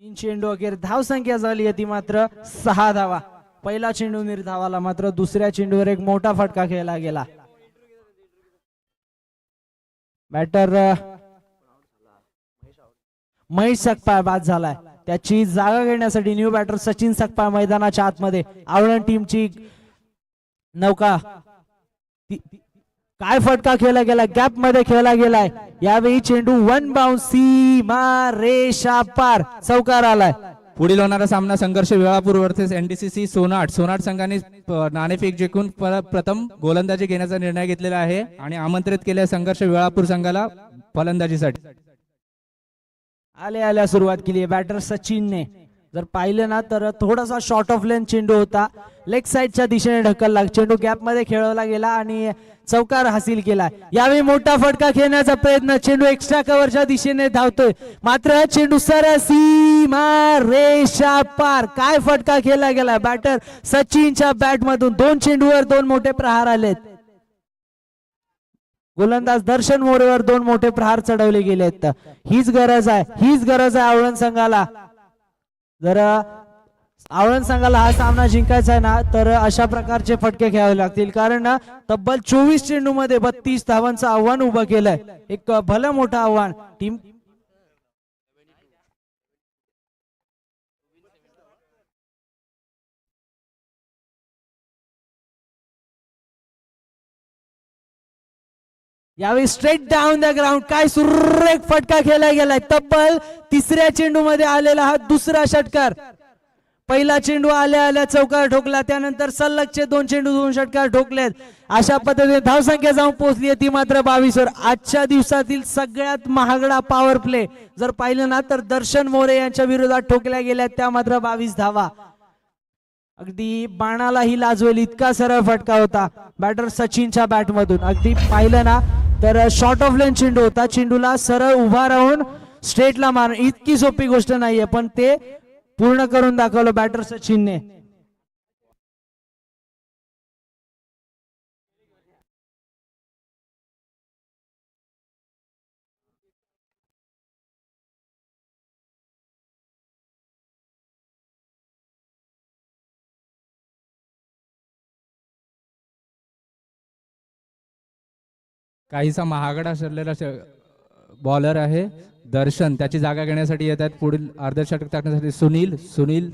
तीन चेंडू अखेर धाव संख्या झाली होती ती मात्र सहा धावा. पहिला चेंडू निर्धावाला मात्र दुसऱ्या चेंडूवर एक मोठा फटका खेळला गेला. बॅटर महेश सकपाळ बाद झालाय. त्याची जागा घेण्यासाठी न्यू बॅटर सचिन सकपाळ मैदानाच्या आतमध्ये. आवळण टीमची नौका. ती- काय फटका खेळला गेला? गॅपमध्ये खेळला गेलाय. यावेळी चेंडू वन बाउन्स सीमा रेषा पार. चौकार आलाय. पुढील होणारा सामना संघर्ष वेळापूर वर्सेस एनडीसीसी सोनाट. सोनाट संघाने नाणेफेक जिंकून पर- प्रथम गोलंदाजी घेण्याचा निर्णय घेतलेला आहे आणि आमंत्रित केले संघर्ष वेळापूर संघाला फलंदाजीसाठी. आले आल्या सुरुवात केली बॅटर सचिनने. जर पाहिलं ना तर थोडासा शॉर्ट ऑफ लेन चेंडू होता. लेग साईडच्या दिशेने ढकलला. चेंडू गॅपमध्ये खेळवला गेला आणि चौकार हासिल केला. यावेळी मोठा फटका खेळण्याचा प्रयत्न चेंडू एक्स्ट्रा कव्हरच्या दिशेने धावतोय. मात्र चेंडू सर सीमा रेषा पार. काय फटका खेळला गेला? बॅटर सचिनच्या बॅट मधून दोन चेंडूवर दोन मोठे प्रहार आलेत. गोलंदाज दर्शन मोरेवर दोन मोठे प्रहार चढवले गेले आहेत हीच गरज आहे. हीच गरज आहे आवळण संघाला. जर आवळण संघाला हा सामना जिंकायचा आहे ना तर अशा प्रकारचे फटके खेळावे लागतील. कारण ना तब्बल चोवीस चेंडू मध्ये बत्तीस धावांचं आव्हान उभं केलंय. एक भलं मोठं आव्हान. टीम यावेळी स्ट्रेट डाऊन द ग्राउंड काय सुरेख फटका खेळला गेलाय. तब्बल तिसऱ्या चेंडू मध्ये आलेला हा दुसरा षटकार. पहिला चेंडू आल्या आल्या चौकार ठोकला. त्यानंतर सलगचे दोन चेंडू दोन षटकार ठोकलेत. अशा पद्धतीने धावसंख्या जाऊन पोहोचली ती मात्र बावीस वर आजच्या दिवसातील सगळ्यात महागडा पॉवर प्ले जर पाहिलं ना तर दर्शन मोरे यांच्या विरोधात ठोकल्या गेल्या त्या मात्र बावीस धावा. अगदी बाणालाही लाजवेल. इतका सरळ फटका होता. बॅटर सचिनच्या बॅटमधून अगदी पाहिलं ना तर शॉर्ट ऑफ लेन चेंडू होता. चेंडूला सरळ उभा राहून स्ट्रेटला मार. इतकी सोपी गोष्ट नाहीये पण ते पूर्ण करून दाखवलं बॅटर सचिनने काहीसा महागडा ठरलेला बॉलर आहे दर्शन. त्याची जागा घेण्यासाठी येत आहेत पुढील अर्ध षटक टाकण्यासाठी सुनील सुनील.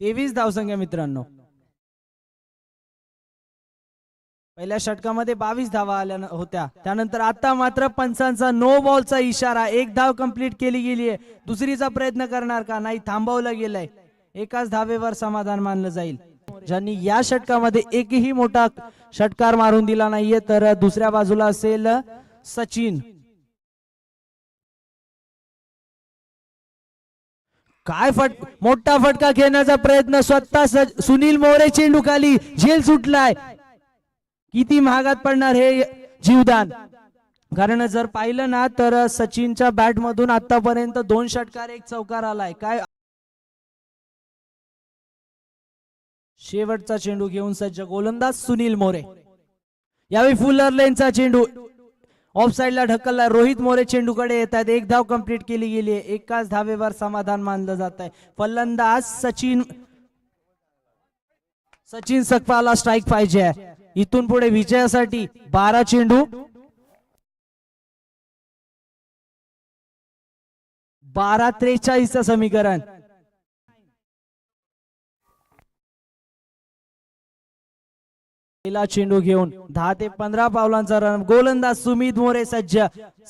तेवीस धावसंख्या मित्रांनो. पहिल्या षटकामध्ये बावीस धावा आल्या होत्या. त्यानंतर आता मात्र पंचांचा नो बॉलचा इशारा. एक धाव कंप्लीट केली गेली आहे दुसरीचा प्रयत्न करणार का? नाही थांबवला गेलाय. एकाच धावेवर समाधान मानलं जाईल. ज्यांनी या षटकामध्ये एकही मोठा षटकार मारून दिला नाहीये तर दुसऱ्या बाजूला असेल सचिन. काय फट मोठा फटका खेळण्याचा प्रयत्न स्वतः सुनील मोरे चेंडू खाली झेल सुटलाय. किती महागात पडणार हे जीवदान. कारण जर पाहिलं ना तर सचिनच्या बॅट मधून आतापर्यंत दोन षटकार एक चौकार आलाय. काय शेवटचा चेंडू घेऊन सज्ज गोलंदाज सुनील मोरे. यावेळी फुलर लेनचा चेंडू. ऑफ साईडला ढकलला. रोहित मोरे चेंडूकडे येत आहेत एक धाव कंप्लीट केली गेली आहे. एकाच धावेवर समाधान मानलं जात आहे. फलंदाज सचिन सचिन सकपाला स्ट्राईक पाहिजे आहे. इथून पुढे विजयासाठी बारा चेंडू. बारा त्रेचाळीसचं समीकरण. पहिला चेंडू घेऊन दहा ते पंधरा पावलांचा रन गोलंदाज सुमित मोरे सज्ज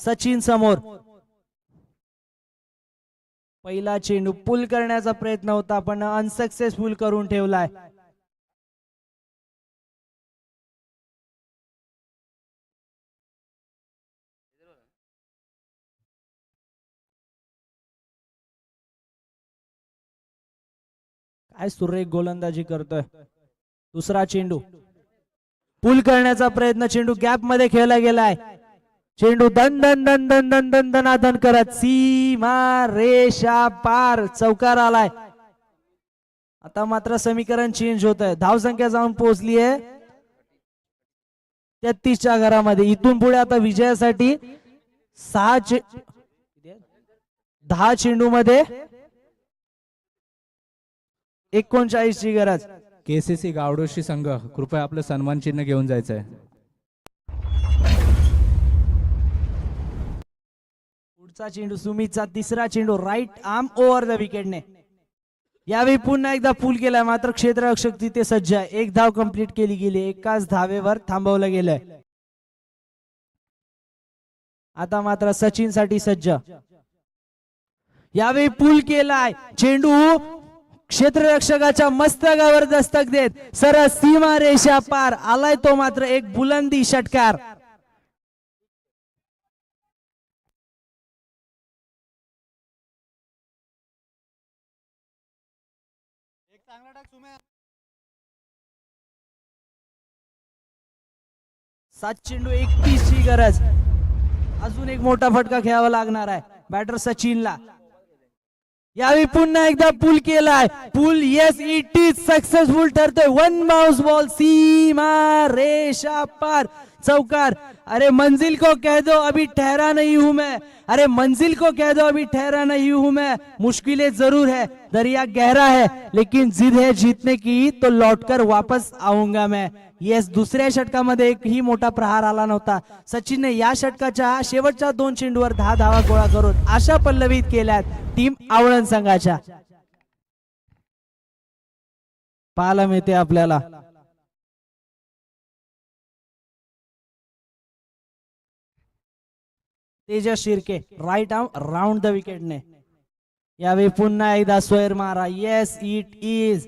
सचिन समोर. पहिला चेंडू पुल करण्याचा प्रयत्न होता पण अनसक्सेसफुल करून ठेवलाय. काय सुरेख गोलंदाजी करतोय. दुसरा चेंडू. पुल करण्याचा प्रयत्न चेंडू गॅपमध्ये खेळला गेलाय. चेंडू दन दन दन दन दन दन दनादन करत सीमा रेषा पार चौकार आलाय. आता मात्र समीकरण चेंज होत आहे धावसंख्या जाऊन पोहोचली आहे. तेहतीसच्या घरामध्ये इथून पुढे आता विजयासाठी सहा चे दहा चेंडू मध्ये एकोणचाळीस केसीसी गावडोशी संघ कृपया आपलं सन्मान चिन्ह घेऊन जायचं आहे पुढचा चेंडू सुमितचा तिसरा चेंडू राईट आर्म ओव्हर द विकेटने यावेळी पुन्हा एकदा पूल केलाय मात्र क्षेत्ररक्षक तिथे सज्ज आहे. एक धाव कंप्लीट केली गेली एकाच धावेवर थांबवलं गेलंय. आता मात्र सचिनसाठी सज्ज. यावेळी पूल केलाय चेंडू क्षेत्ररक्षकाच्या मस्तकावर दस्तक देत सरळ सीमा रेषा पार आलाय तो मात्र एक बुलंदी षटकार. सात चेंडू एकतीस ची गरज. अजून एक मोठा फटका खेळावा लागणार आहे. बॅटर सचिनला. यावेळी पुन्हा एकदा पूल केलाय. Pull yes it is successful ठरतोय. One माउस बॉल सीमा रेषा पार. चौकार अरे मंजिल को कह दो अभी ठहरा नहीं हूं मैं। अरे मंजिल को कह दो अभी ठहरा नहीं हूं मैं। मुश्किलें जरूर है दरिया गहरा है लेकिन जिद है जीतने की तो लौटकर वापस आऊंगा मैं। येस दुसऱ्या षटकामध्ये एकही मोठा प्रहार आला नव्हता। सचिनने या षटकाच्या शेवटच्या दोन चेंडूवर दहा धावा गोळा करून आशा पल्लवित केल्यात टीम आवळण संघाच्या. पाहायला मिळते आपल्याला. Tejas Shirke right arm round the विकेटने यावेळी पुन्हा एकदा स्वैर मारा येस इट इज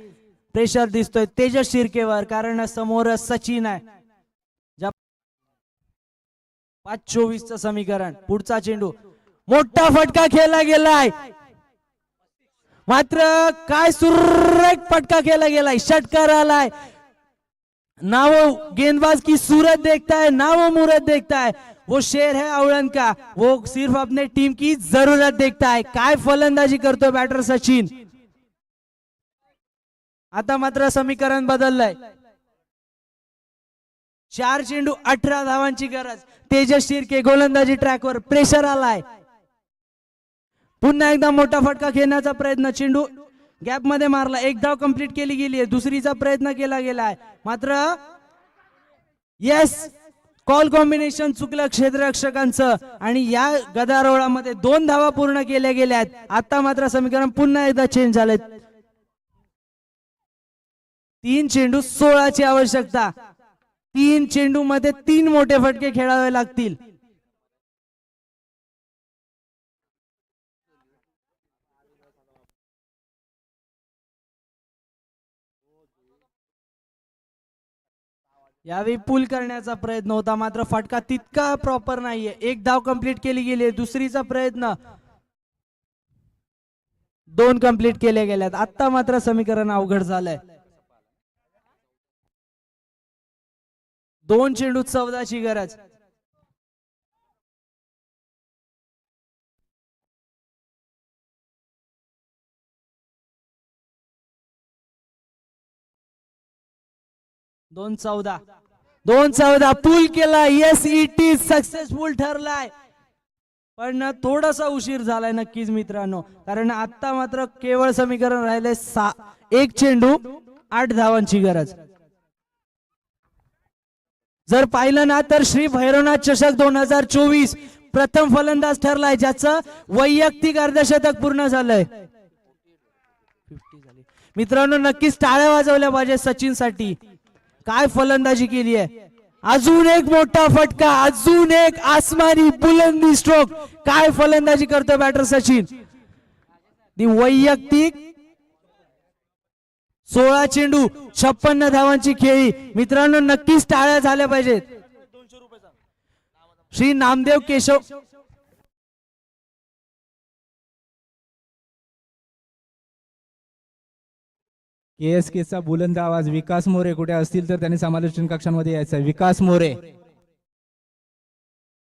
प्रेशर दिसतोय तेजस शिर्केवर कारण समोर सचिन आहे. पाच चोवीस च समीकरण पुढचा चेंडू. मोठा फटका खेळला गेलाय. मात्र काय सुरेख फटका खेळला गेलाय. षटकार आलाय. नाव गेंदबाज की सूरत देखताय नाव मुरत देखताय. वो शेर है अवळन का? वो सिर्फ अपने टीम की जरूरत देखता है। काय फलंदाजी करतोय बॅटर सचिन? आता मात्र समीकरण बदललंय. चार चेंडू अठरा धावांची गरज. तेजस शिर्के गोलंदाजी ट्रॅकवर प्रेशर आलाय. पुन्हा एकदा मोठा फटका खेळण्याचा प्रयत्न. चेंडू गॅपमध्ये मारला. एक धाव कंप्लीट केली गेली आहे दुसरीचा प्रयत्न केला गेलाय. मात्र येस कॉल कॉम्बिनेशन चुकलं क्षेत्ररक्षकांचं आणि या गदारोळामध्ये दोन धावा पूर्ण केल्या गेल्या आहेत आता मात्र समीकरण पुन्हा एकदा चेंज झालंय तीन चेंडू सोळाची आवश्यकता. तीन चेंडू मध्ये तीन मोठे फटके खेळावे लागतील. यावेळी पूल करण्याचा प्रयत्न होता मात्र फटका तितका प्रॉपर नाहीये. एक धाव कंप्लीट केली गेली आहे. दुसरीचा प्रयत्न दोन कंप्लीट केले गेल्यात. आता मात्र समीकरण अवघड झालंय. दोन चेंडूत चौदाची गरज. दोन चौदा. दोन चौदा पूल केला. येस इट इज सक्सेसफुल ठरलाय. पण थोडासा उशीर झालाय नक्कीच मित्रांनो. कारण आता मात्र केवळ समीकरण राहिले सा एक चेंडू आठ धावांची गरज. जर पाहिलं ना तर श्री भैरवनाथ चषक दोन हजार चोवीस प्रथम फलंदाज ठरलाय ज्याचं वैयक्तिक अर्धशतक पूर्ण झालंय. मित्रांनो नक्कीच टाळ्या वाजवल्या पाहिजे सचिनसाठी काय फलंदाजी केली आहे? अजून एक मोठा फटका अजून एक आसमानी बुलंदी स्ट्रोक काय फलंदाजी करतोय बॅटर सचिन? दी वैयक्तिक सोळा चेंडू छप्पन्न धावांची खेळी. मित्रांनो नक्कीच टाळ्या झाल्या पाहिजेत. श्री नामदेव केशव केएसकेचा बुलंद आवाज विकास मोरे कुठे असतील तर त्यांनी समालोचन कक्षामध्ये यायचं आहे. विकास मोरे.